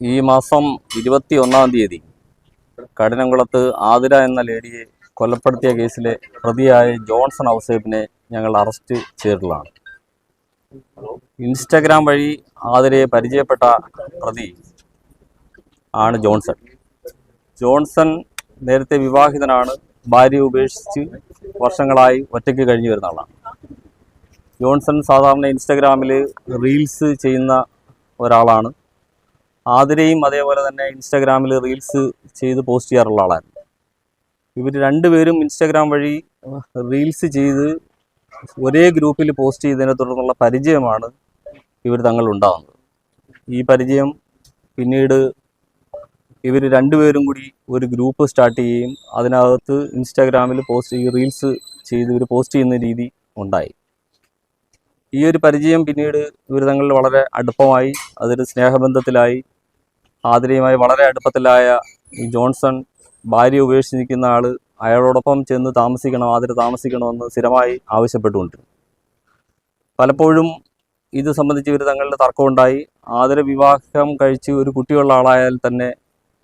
ഈ മാസം ഇരുപത്തി ഒന്നാം തീയതി കഠിനംകുളത്ത് ആതിര എന്ന ലേഡിയെ കൊലപ്പെടുത്തിയ കേസിലെ പ്രതിയായ ജോൺസൺ ഔസേബിനെ ഞങ്ങൾ അറസ്റ്റ് ചെയ്തിട്ടുള്ളതാണ്. ഇൻസ്റ്റഗ്രാം വഴി ആതിരയെ പരിചയപ്പെട്ട പ്രതി ആണ് ജോൺസൺ. ജോൺസൺ നേരത്തെ വിവാഹിതനാണ് ഭാര്യ ഉപേക്ഷിച്ച് വർഷങ്ങളായി ഒറ്റയ്ക്ക് കഴിഞ്ഞു വരുന്ന ആളാണ്. ജോൺസൺ സാധാരണ ഇൻസ്റ്റഗ്രാമിൽ റീൽസ് ചെയ്യുന്ന ഒരാളാണ്. ആതിരയും അതേപോലെ തന്നെ ഇൻസ്റ്റാഗ്രാമിൽ റീൽസ് ചെയ്ത് പോസ്റ്റ് ചെയ്യാറുള്ള ആളായിരുന്നു. ഇവർ രണ്ടുപേരും ഇൻസ്റ്റാഗ്രാം വഴി റീൽസ് ചെയ്ത് ഒരേ ഗ്രൂപ്പിൽ പോസ്റ്റ് ചെയ്തതിനെ തുടർന്നുള്ള പരിചയമാണ് ഇവർ തങ്ങൾ ഉണ്ടാകുന്നത് ഈ പരിചയം പിന്നീട് ഇവർ രണ്ടുപേരും കൂടി ഒരു ഗ്രൂപ്പ് സ്റ്റാർട്ട് ചെയ്യുകയും അതിനകത്ത് ഇൻസ്റ്റാഗ്രാമിൽ പോസ്റ്റ് ഈ റീൽസ് ചെയ്ത് ഇവർ പോസ്റ്റ് ചെയ്യുന്ന രീതി ഉണ്ടായി. ഈ ഒരു പരിചയം പിന്നീട് ഇവർ തങ്ങളിൽ വളരെ അടുപ്പമായി അതൊരു സ്നേഹബന്ധത്തിലായി ആതിരയുമായി വളരെ അടുപ്പത്തിലായ ഈ ജോൺസൺ ഭാര്യ ഉപേക്ഷിച്ച് നിൽക്കുന്ന ആൾ അയാളോടൊപ്പം ചെന്ന് താമസിക്കണം ആതിര താമസിക്കണമെന്ന് സ്ഥിരമായി ആവശ്യപ്പെട്ടുകൊണ്ടിരുന്നു. പലപ്പോഴും ഇത് സംബന്ധിച്ച് ഇവർ തങ്ങളുടെ തർക്കമുണ്ടായി. ആതിര വിവാഹം കഴിച്ച് ഒരു കുട്ടിയുള്ള ആളായാൽ തന്നെ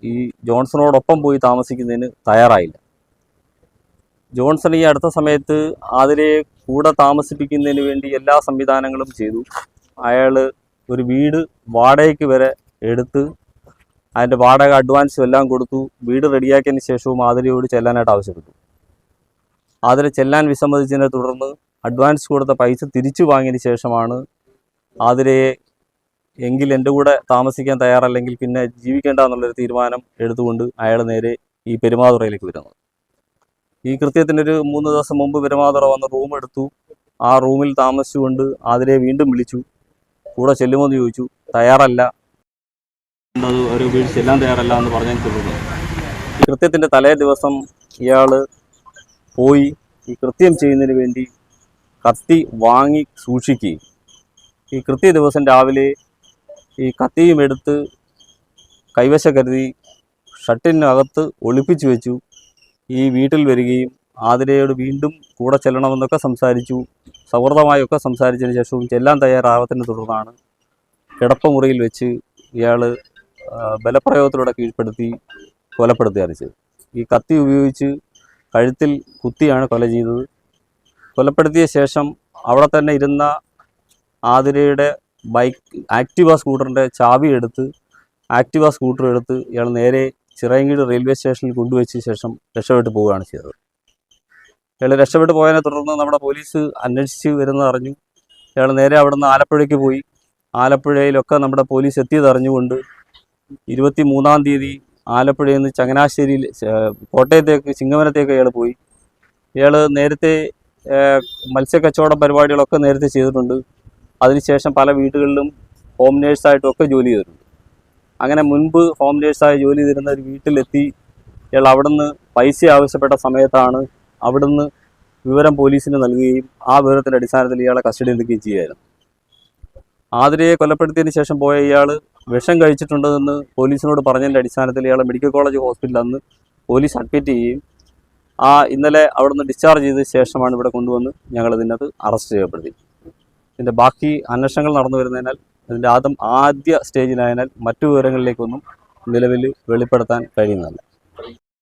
ഈ ജോൺസണോടൊപ്പം പോയി താമസിക്കുന്നതിന് തയ്യാറായില്ല. ജോൺസൺ ഈ അടുത്ത സമയത്ത് ആതിരയെ കൂടെ താമസിപ്പിക്കുന്നതിന് വേണ്ടി എല്ലാ സംവിധാനങ്ങളും ചെയ്തു. അയാൾ ഒരു വീട് വാടകയ്ക്ക് വരെ എടുത്ത് അതിന്റെ വാടക അഡ്വാൻസും എല്ലാം കൊടുത്തു. വീട് റെഡിയാക്കിയതിന് ശേഷവും ആതിരയോട് ചെല്ലാനായിട്ട് ആവശ്യപ്പെട്ടു. ആതിര ചെല്ലാൻ വിസമ്മതിച്ചതിനെ തുടർന്ന് അഡ്വാൻസ് കൊടുത്ത പൈസ തിരിച്ചു വാങ്ങിയതിന് ശേഷമാണ് ആതിരയെ എങ്കിൽ എന്റെ കൂടെ താമസിക്കാൻ തയ്യാറല്ലെങ്കിൽ പിന്നെ ജീവിക്കേണ്ട എന്നുള്ളൊരു തീരുമാനം എടുത്തുകൊണ്ട് അയാൾ നേരെ ഈ പെരുമാതുറയിലേക്ക് വരുന്നത് ഈ കൃത്യത്തിനൊരു മൂന്ന് ദിവസം മുമ്പ് പെരുമാതുറ വന്ന് റൂം എടുത്തു. ആ റൂമിൽ താമസിച്ചുകൊണ്ട് ആതിരയെ വീണ്ടും വിളിച്ചു. കൂടെ ചെല്ലുമെന്ന് ചോദിച്ചു. തയ്യാറല്ല. അത് ഒരു വീഴ്ച എല്ലാം തയ്യാറല്ല എന്ന് തുടർന്ന് കൃത്യത്തിന്റെ തലേ ദിവസം ഇയാൾ പോയി ഈ കൃത്യം ചെയ്യുന്നതിന് വേണ്ടി കത്തി വാങ്ങി സൂക്ഷിക്കുകയും. ഈ കൃത്യ ദിവസം രാവിലെ ഈ കത്തിയും എടുത്ത് കൈവശ കരുതി ഷട്ടിനകത്ത് ഒളിപ്പിച്ചു വെച്ചു. ഈ വീട്ടിൽ വരികയും ആതിരയോട് വീണ്ടും കൂടെ ചെല്ലണമെന്നൊക്കെ സംസാരിച്ചു. സൗഹൃദമായൊക്കെ സംസാരിച്ചതിന് ശേഷവും ചെല്ലാൻ തയ്യാറാവത്തിനെ തുടർന്നാണ് കിടപ്പമുറിയിൽ വെച്ച് ഇയാൾ ബലപ്രയോഗത്തിലൂടെ കീഴ്പ്പെടുത്തി കൊലപ്പെടുത്തുകയാണ് ചെയ്തത്. ഈ കത്തി ഉപയോഗിച്ച് കഴുത്തിൽ കുത്തിയാണ് കൊല ചെയ്തത്. കൊലപ്പെടുത്തിയ ശേഷം അവിടെ തന്നെ ഇരുന്ന ആതിരയുടെ ബൈക്ക് ആക്റ്റീവ സ്കൂട്ടറിന്റെ ചാവി എടുത്ത് ആക്റ്റീവ സ്കൂട്ടർ എടുത്ത് ഇയാൾ നേരെ ചിറയങ്കീട് റെയിൽവേ സ്റ്റേഷനിൽ കൊണ്ടുവച്ച ശേഷം രക്ഷപ്പെട്ടു പോവുകയാണ് ചെയ്തത്. ഇയാൾ രക്ഷപ്പെട്ടു പോയതിനെ തുടർന്ന് നമ്മുടെ പോലീസ് അന്വേഷിച്ച് വരുന്നത് അറിഞ്ഞു. ഇയാൾ നേരെ അവിടുന്ന് ആലപ്പുഴയ്ക്ക് പോയി. ആലപ്പുഴയിലൊക്കെ നമ്മുടെ പോലീസ് എത്തിയത് അറിഞ്ഞുകൊണ്ട് ഇരുപത്തി മൂന്നാം തീയതി ആലപ്പുഴയിൽ നിന്ന് ചങ്ങനാശ്ശേരിയിൽ കോട്ടയത്തേക്ക് ചിങ്ങവനത്തേക്ക് ഇയാൾ പോയി. ഇയാൾ നേരത്തെ മത്സ്യക്കച്ചവട പരിപാടികളൊക്കെ നേരത്തെ ചെയ്തിട്ടുണ്ട്. അതിനുശേഷം പല വീടുകളിലും ഹോം നേഴ്സായിട്ടൊക്കെ ജോലി ചെയ്തിട്ടുണ്ട്. അങ്ങനെ മുൻപ് ഹോം നേഴ്സായി ജോലി ചെയ്തിരുന്ന ഒരു വീട്ടിലെത്തി ഇയാൾ അവിടുന്ന് പൈസ ആവശ്യപ്പെട്ട സമയത്താണ് അവിടുന്ന് വിവരം പോലീസിന് നൽകുകയും ആ വിവരത്തിന്റെ അടിസ്ഥാനത്തിൽ ഇയാളെ കസ്റ്റഡിയിൽ എടുക്കുകയും ചെയ്യുമായിരുന്നു ആതിരയെ കൊലപ്പെടുത്തിയതിന് ശേഷം പോയ ഇയാൾ വിഷം കഴിച്ചിട്ടുണ്ടെന്ന് പോലീസിനോട് പറഞ്ഞതിന്റെ അടിസ്ഥാനത്തിൽ ഇയാളെ മെഡിക്കൽ കോളേജ് ഹോസ്പിറ്റലിൽ അന്ന് പോലീസ് അഡ്മിറ്റ് ചെയ്യുകയും ആ ഇന്നലെ അവിടുന്ന് ഡിസ്ചാർജ് ചെയ്ത ശേഷമാണ് ഇവിടെ കൊണ്ടുവന്ന് ഞങ്ങൾ ഇതിനകത്ത് അറസ്റ്റ് ചെയ്യപ്പെടുത്തി. ഇതിന്റെ ബാക്കി അന്വേഷണങ്ങൾ നടന്നു വരുന്നതിനാൽ ഇതിന്റെ ആദ്യം ആദ്യ സ്റ്റേജിലായതിനാൽ മറ്റു വിവരങ്ങളിലേക്കൊന്നും നിലവിൽ വെളിപ്പെടുത്താൻ കഴിയുന്നതല്ല